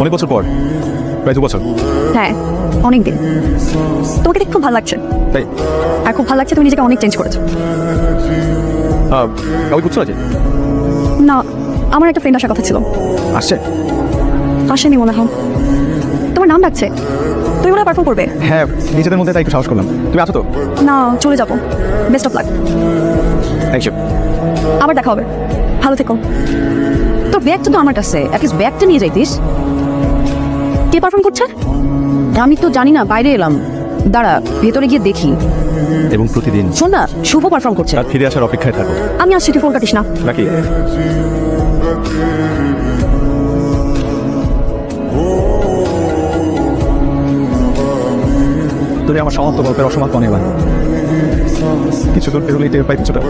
অনেক বছর পর প্রায় দু বছর। হ্যাঁ অনেক দিন তোমাকে দেখে খুব ভালো লাগছে। তাই? আর খুব ভালো লাগছে তুমি নিজেকে অনেক চেঞ্জ করেছ। কাউকে খুঁজছো আছে না আমার একটা ফ্রেন্ড আসার কথা ছিল। আসছে? আসেনি মনে হয়। তোমার নাম ডাকছে? তুমি মনে পারফর্ম করবে। হ্যাঁ নিজেদের মধ্যে তাই একটু সাহস করলাম। তুমি আছো তো? না চলে যাব। Best of luck thank you আবার দেখা হবে। ভালো থেকো। তোর ব্যাগটা তো আমার কাছে। অ্যাটলিস্ট ব্যাগটা নিয়ে যাইতিস। কে পারফর্ম করছে? আমি তো জানি না বাইরে এলাম। দাঁড়া ভেতরে গিয়ে দেখি। এবং প্রতিদিন শোন না শুভ পারফর্ম করছে। আর ফিরে আসার অপেক্ষায় থাকো। আমি আসছি তুই ফোন কাটিস না। নাকি? তোরে আমার সমস্ত গল্পের অসমাপ্ত অনেক কিছু দূর পেরোলেই টের পাই কিছুটা